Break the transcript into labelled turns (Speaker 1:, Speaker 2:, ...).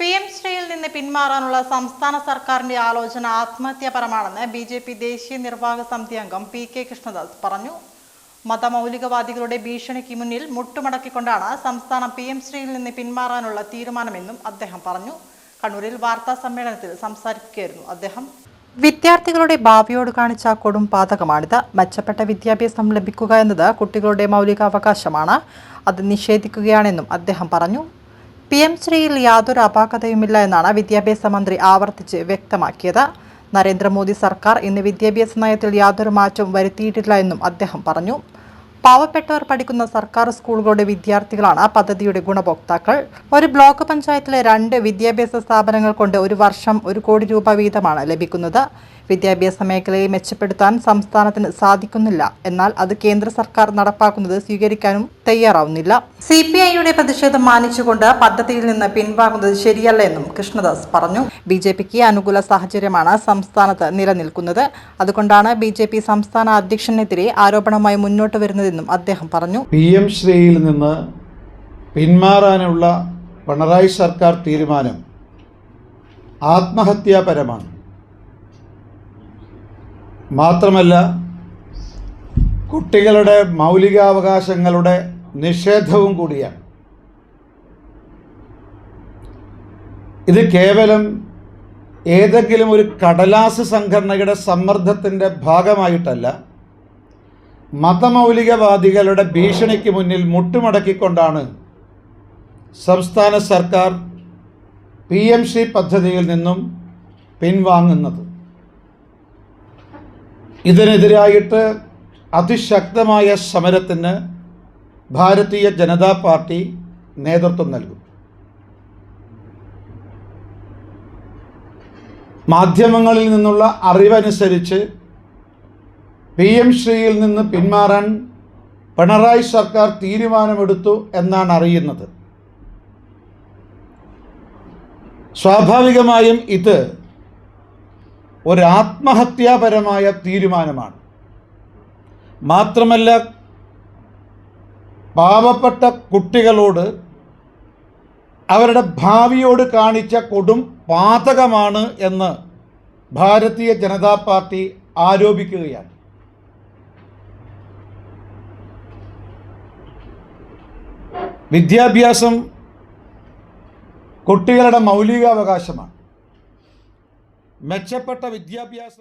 Speaker 1: P M ശ്രീയിൽ നിന്ന് പിന്മാറാനുള്ള സംസ്ഥാന സർക്കാരിന്റെ ആലോചന ആത്മഹത്യാപരമാണെന്ന് ബി ജെ പി ദേശീയ നിർവാഹക സമിതി അംഗം പി കെ കൃഷ്ണദാസ് പറഞ്ഞു മതമൗലികവാദികളുടെ ഭീഷണിക്ക് മുന്നിൽ മുട്ടുമടക്കിക്കൊണ്ടാണ് സംസ്ഥാനം പി എം ശ്രീയിൽ നിന്ന് പിന്മാറാനുള്ള തീരുമാനമെന്നും അദ്ദേഹം പറഞ്ഞു കണ്ണൂരിൽ വാർത്താ സമ്മേളനത്തിൽ സംസാരിക്കുകയായിരുന്നു അദ്ദേഹം വിദ്യാർത്ഥികളുടെ ഭാവിയോട് കാണിച്ച കൊടും പാതകമാണിത് മെച്ചപ്പെട്ട വിദ്യാഭ്യാസം ലഭിക്കുക എന്നത് കുട്ടികളുടെ മൗലികാവകാശമാണ് അവകാശമാണ് അത് നിഷേധിക്കുകയാണെന്നും അദ്ദേഹം പറഞ്ഞു പി എം ശ്രീയിൽ യാതൊരു അപാകതയുമില്ല എന്നാണ് വിദ്യാഭ്യാസ മന്ത്രി ആവർത്തിച്ച് വ്യക്തമാക്കിയത് നരേന്ദ്രമോദി സർക്കാർ ഇന്ന് വിദ്യാഭ്യാസ നയത്തിൽ യാതൊരു മാറ്റവും വരുത്തിയിട്ടില്ല എന്നും അദ്ദേഹം പറഞ്ഞു പാവപ്പെട്ടവർ പഠിക്കുന്ന സർക്കാർ സ്കൂളുകളുടെ വിദ്യാർത്ഥികളാണ് ആ പദ്ധതിയുടെ ഗുണഭോക്താക്കൾ ഒരു ബ്ലോക്ക് പഞ്ചായത്തിലെ രണ്ട് വിദ്യാഭ്യാസ സ്ഥാപനങ്ങൾ കൊണ്ട് ഒരു വർഷം ഒരു കോടി രൂപ വീതമാണ് ലഭിക്കുന്നത് വിദ്യാഭ്യാസ മേഖലയെ മെച്ചപ്പെടുത്താൻ സംസ്ഥാനത്തിന് സാധിക്കുന്നില്ല എന്നാൽ അത് കേന്ദ്ര സർക്കാർ നടപ്പാക്കുന്നത് സ്വീകരിക്കാനും തയ്യാറാവുന്നില്ല സി പി ഐയുടെ പ്രതിഷേധം മാനിച്ചുകൊണ്ട് പദ്ധതിയിൽ നിന്ന് പിൻവാങ്ങുന്നത് ശരിയല്ല എന്നും കൃഷ്ണദാസ് പറഞ്ഞു ബി ജെ പിക്ക് അനുകൂല സാഹചര്യമാണ് സംസ്ഥാനത്ത് നിലനിൽക്കുന്നത് അതുകൊണ്ടാണ് ബി ജെ പി സംസ്ഥാന അധ്യക്ഷനെതിരെ ആരോപണവുമായി മുന്നോട്ട് വരുന്നത് എന്നും അദ്ദേഹം പറഞ്ഞു
Speaker 2: പി എം ശ്രീയിൽ നിന്ന് പിന്മാറാനുള്ള പിണറായി സർക്കാർ തീരുമാനം ആത്മഹത്യാപരമാണ് മാത്രമല്ല കുട്ടികളുടെ മൗലികാവകാശങ്ങളുടെ നിഷേധവും കൂടിയാണ് ഇത് കേവലം ഏതെങ്കിലും ഒരു കടലാസ് സംഘടനയുടെ സമ്മർദ്ദത്തിൻ്റെ ഭാഗമായിട്ടല്ല മതമൗലികവാദികളുടെ ഭീഷണിക്ക് മുന്നിൽ മുട്ടുമടക്കിക്കൊണ്ടാണ് സംസ്ഥാന സർക്കാർ പി എം സി പദ്ധതിയിൽ നിന്നും പിൻവാങ്ങുന്നത് ഇതിനെതിരായിട്ട് അതിശക്തമായ സമരത്തിന് ഭാരതീയ ജനതാ പാർട്ടി നേതൃത്വം നൽകും മാധ്യമങ്ങളിൽ നിന്നുള്ള അറിവനുസരിച്ച് പി എം ശ്രീയിൽ നിന്ന് പിന്മാറാൻ പിണറായി സർക്കാർ തീരുമാനമെടുത്തു എന്നാണ് അറിയുന്നത് സ്വാഭാവികമായും ഇത് ഒരു ആത്മഹത്യാപരമായ തീരുമാനമാണ് മാത്രമല്ല പാവപ്പെട്ട കുട്ടികളോട് അവരുടെ ഭാവിയോട് കാണിച്ച കൊടും പാതകമാണ് എന്ന് ഭാരതീയ ജനതാ പാർട്ടി ആരോപിക്കുകയാണ് വിദ്യാഭ്യാസം കുട്ടികളുടെ മൗലികാവകാശമാണ് മെച്ചപ്പെട്ട വിദ്യാഭ്യാസം